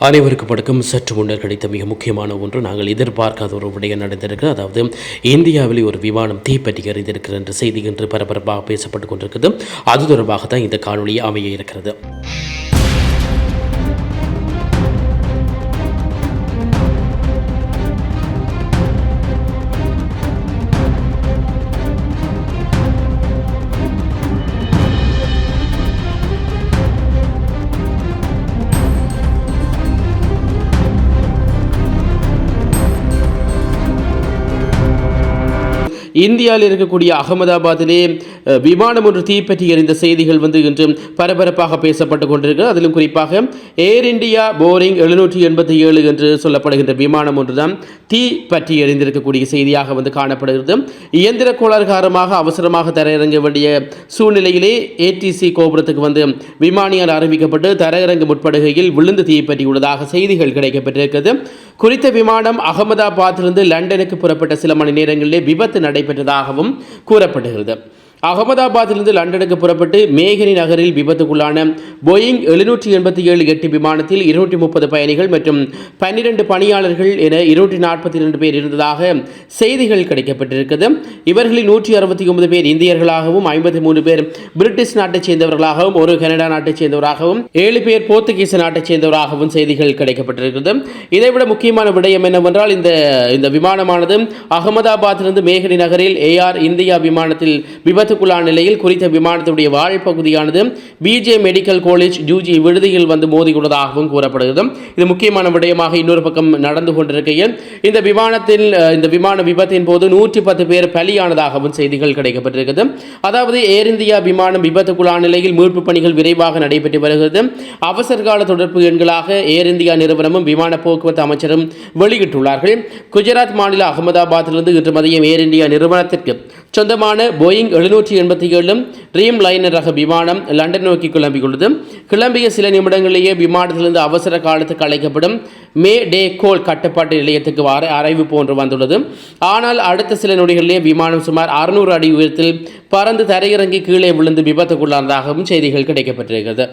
அனைவருக்கும் படுக்கும் சற்று முன்னர் கிடைத்த மிக முக்கியமான ஒன்று நாங்கள் எதிர்பார்க்காத ஒரு விடயம் நடந்திருக்கு அதாவது இந்தியாவில் ஒரு விமானம் தீப்பற்றி எறிந்திருக்கிறது என்ற செய்தி இன்று பரபரப்பாக பேசப்பட்டு கொண்டிருக்கிறது. அது தொடர்பாக தான் இந்த காணொலி அமைய இருக்கிறது. இந்தியாவில் இருக்கக்கூடிய அகமதாபாத்திலே விமானம் ஒன்று தீப்பற்றி எறிந்த செய்திகள் வந்து இன்றும் பரபரப்பாக பேசப்பட்டு கொண்டிருக்கிறது. அதிலும் குறிப்பாக ஏர் இந்தியா போரிங் எழுநூற்றி எண்பத்தி ஏழு என்று சொல்லப்படுகின்ற விமானம் ஒன்றுதான் தீ பற்றி எறிந்திருக்கக்கூடிய செய்தியாக வந்து காணப்படுகிறது. இயந்திர கோளாறு காரணமாக அவசரமாக தரையிறங்க வேண்டிய சூழ்நிலையிலே ஏடிசி கோபுரத்துக்கு வந்து விமானியால் அறிவிக்கப்பட்டு தரையிறங்க முற்படுகையில் விழுந்து தீப்பற்றியுள்ளதாக செய்திகள் கிடைக்கப்பட்டிருக்கிறது குறித்த விமானம் அகமதாபாத்திலிருந்து லண்டனுக்கு புறப்பட்ட சில மணி நேரங்களிலே விபத்து நடைபெற்றதாகவும் கூறப்படுகிறது. அகமதாபாத்திலிருந்து லண்டனுக்கு புறப்பட்டு மேகனி நகரில் விபத்துக்குள்ளான போயிங் எழுநூற்றி எண்பத்தி ஏழு எட்டு விமானத்தில் இருநூற்றி முப்பது பயணிகள் மற்றும் பன்னிரண்டு பணியாளர்கள் என இருநூற்றி நாற்பத்தி இரண்டு பேர் இருந்ததாக செய்திகள் கிடைக்கப்பட்டிருக்கிறது. இவர்களில் நூற்றி அறுபத்தி ஒன்பது பேர் இந்தியர்களாகவும் ஐம்பத்தி மூணு பேர் பிரிட்டிஷ் நாட்டைச் சேர்ந்தவர்களாகவும் ஒரு கனடா நாட்டைச் சேர்ந்தவராகவும் ஏழு பேர் போர்த்துகீச நாட்டைச் சேர்ந்தவராகவும் செய்திகள் கிடைக்கப்பட்டிருக்கிறது. இதைவிட முக்கியமான விடயம் என்னவென்றால் இந்த இந்த விமானமானது அகமதாபாத்திலிருந்து மேகனி நகரில் ஏஆர் இந்தியா விமானத்தில் விபத்து விபத்துக்குள்ளான நிலையில் குறித்த விமானத்துடைய வாழ்பகுதியானது பிஜே மெடிக்கல் காலேஜ் யூஜி விடுதியில் வந்து மோதியுள்ளதாகவும் கூறப்படுகிறது. இது முக்கியமான விடயமாக இன்னொரு பக்கம் நடந்து கொண்டிருக்கையில் இந்த விமானத்தில் இந்த விமான விபத்தின் போது நூற்றி பத்து பேர் பலியானதாகவும் செய்திகள் கிடைக்கப்பட்டிருக்கிறது. அதாவது ஏர் இந்தியா விமானம் விபத்துக்குள்ளான நிலையில் மீட்பு பணிகள் விரைவாக நடைபெற்று வருகிறது. அவசர கால தொடர்பு எண்களாக ஏர் இந்தியா நிறுவனமும் விமான போக்குவரத்து அமைச்சரும் வெளியிட்டுள்ளார்கள். குஜராத் மாநில அகமதாபாத்திலிருந்து இன்று மதியம் ஏர் இந்தியா நிறுவனத்திற்கு சொந்தமான போயிங் எழுநூற்றி எண்பத்தி ஏழும் ட்ரீம் லைனர் ரக விமானம் லண்டன் நோக்கி கிளம்பியுள்ளது கிளம்பிய சில நிமிடங்களிலேயே விமானத்திலிருந்து அவசர காலத்துக்கு அழைக்கப்படும் மே டே கோல் கட்டுப்பாட்டு நிலையத்துக்கு வார அறைவு போன்று வந்துள்ளது. ஆனால் அடுத்த சில நொடிகளிலே விமானம் சுமார் அறுநூறு அடி உயரத்தில் பறந்து தரையிறங்கி கீழே விழுந்து விபத்துக்குள்ளானதாகவும் செய்திகள் கிடைக்கப்பட்டிருக்கிறது.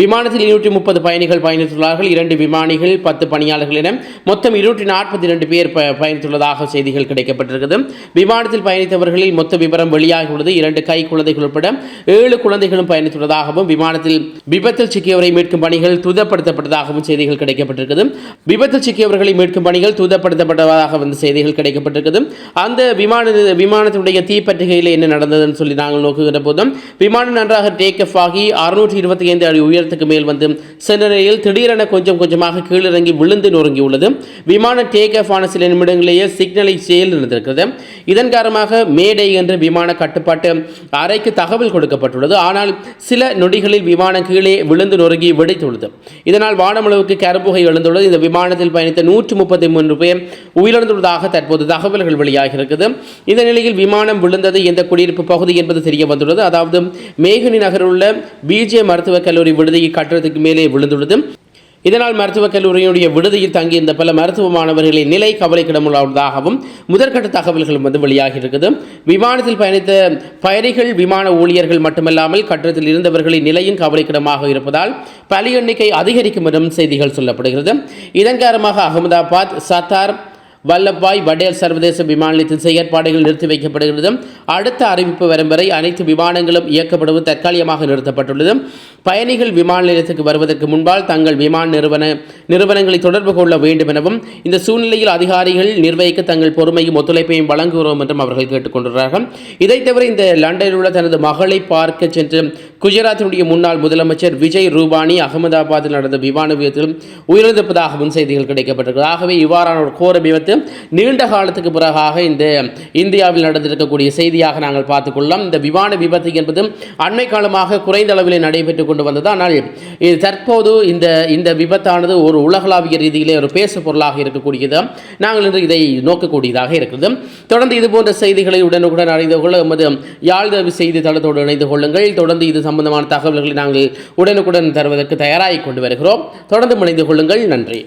விமானத்தில் இருநூற்றி முப்பது பயணிகள் பயணித்துள்ளார்கள். இரண்டு விமானிகள் பத்து பணியாளர்கள் என மொத்தம் இருநூற்றி நாற்பத்தி இரண்டு பேர் ப பயணித்துள்ளதாக செய்திகள் கிடைக்கப்பட்டிருக்கிறது. விமானத்தில் பயணித்தவர்களில் மொத்த விவரம் வெளியாகியுள்ளது இரண்டு கை குழந்தைகள் உட்பட ஏழு குழந்தைகளும் பயணித்துள்ளதாகவும் விமானத்தில் விபத்தில் சிக்கியவரை மீட்கும் பணிகள் துரிதப்படுத்தப்பட்டதாகவும் செய்திகள் கிடைக்கப்பட்டிருக்கிறது. விபத்தில் சிக்கியவர்களை மீட்கும் பணிகள் துரிதப்படுத்தப்பட்டதாக வந்து செய்திகள் கிடைக்கப்பட்டிருக்கிறது. அந்த விமான விமானத்தினுடைய தீப்பற்றிகையில் என்ன நடந்ததுன்னு சொல்லி நாங்கள் நோக்குகின்ற போதும் விமானம் நன்றாக டேக் ஆஃப் ஆகி அறுநூற்றி இருபத்தி ஐந்து அடி உயர் உயரத்துக்கு மேல் வந்து சென்ற நிலையில் திடீரென கொஞ்சம் கொஞ்சமாக கீழிறங்கி விழுந்து நொறுங்கியுள்ளது. விமான டேக் ஆஃப் ஆன சில நிமிடங்களிலேயே சிக்னலை செயல் இருந்திருக்கிறது இதன் காரணமாக மேடை என்ற விமான கட்டுப்பாட்டு அறைக்கு தகவல் கொடுக்கப்பட்டுள்ளது. ஆனால் சில நொடிகளில் விமானம் கீழே விழுந்து நொறுங்கி வெடித்துள்ளது. இதனால் வானமளவுக்கு கரும்புகை எழுந்துள்ளது. இந்த விமானத்தில் பயணித்த நூற்று முப்பத்தி மூன்று பேர் உயிரிழந்துள்ளதாக தற்போது தகவல்கள் வெளியாகி இருக்குது இந்த நிலையில் விமானம் விழுந்தது எந்த குடியிருப்பு பகுதி என்பது தெரிய வந்துள்ளது. அதாவது மேகனி நகரில் உள்ள பிஜே மருத்துவக் கல்லூரி விடுதியை கட்டடத்துக்கு மேலே விழுந்துள்ளது. இதனால் மருத்துவக் கல்லூரியினுடைய விடுதியில் தங்கியிருந்த பல மருத்துவ மாணவர்களின் நிலை கவலைக்கிடமுள்ளதாகவும் முதற்கட்ட தகவல்களும் வந்து வெளியாகி இருக்குது விமானத்தில் பயணித்த பயணிகள் விமான ஊழியர்கள் மட்டுமல்லாமல் கட்டடத்தில் இருந்தவர்களின் நிலையும் கவலைக்கிடமாக இருப்பதால் பலி எண்ணிக்கை அதிகரிக்கும் என்றும் செய்திகள் சொல்லப்படுகிறது. இதன் காரணமாக அகமதாபாத் சத்தார் வல்லபாய் வடேல் சர்வதேச விமான நிலையத்தின் செயற்பாடுகள் நிறுத்தி வைக்கப்படுகிறது. அடுத்த அறிவிப்பு வரும் வரை அனைத்து விமானங்களும் இயக்கப்படுவது தற்காலிகமாக நிறுத்தப்பட்டுள்ளது. பயணிகள் விமான நிலையத்துக்கு வருவதற்கு முன்பால் தங்கள் விமான நிறுவன நிறுவனங்களை தொடர்பு கொள்ள வேண்டும் எனவும் இந்த சூழ்நிலையில் அதிகாரிகள் நிர்வகிக்க தங்கள் பொறுமையும் ஒத்துழைப்பையும் வழங்குகிறோம் என்றும் அவர்கள் கேட்டுக்கொண்டுள்ளார்கள். இதைத் தவிர இந்த லண்டனில் உள்ள தனது மகளை பார்க்க சென்று குஜராத்தினுடைய முன்னாள் முதலமைச்சர் விஜய் ரூபானி அகமதாபாத்தில் நடந்த விமான விபத்தில் உயிரிழந்திருப்பதாகவும் செய்திகள் கிடைக்கப்பட்டிருக்கிறது. ஆகவே இவ்வாறான ஒரு கோர விபத்து நீண்ட காலத்துக்கு பிறகாக இந்த இந்தியாவில் நடந்திருக்கக்கூடிய செய்தியாக நாங்கள் பார்த்துக்கொள்ளலாம் இந்த விமான விபத்து என்பது அண்மை காலமாக குறைந்த அளவில் நடைபெற்று கொண்டு வந்தது. ஆனால் இது தற்போது இந்த இந்த விபத்தானது ஒரு உலகளாவிய ரீதியிலே ஒரு பேசு பொருளாக இருக்கக்கூடியது. நாங்கள் இன்று இதை நோக்கக்கூடியதாக இருக்குது தொடர்ந்து இது போன்ற செய்திகளை உடனுக்குடன் அறிந்து கொள்ள எமது யாழ்தவி செய்தி தளத்தோடு இணைந்து கொள்ளுங்கள். தொடர்ந்து இது சம்பந்தமான தகவல்களை நாங்கள் உடனுக்குடன் தருவதற்கு தயாராகி கொண்டு வருகிறோம். தொடர்ந்து இணைந்து கொள்ளுங்கள். நன்றி.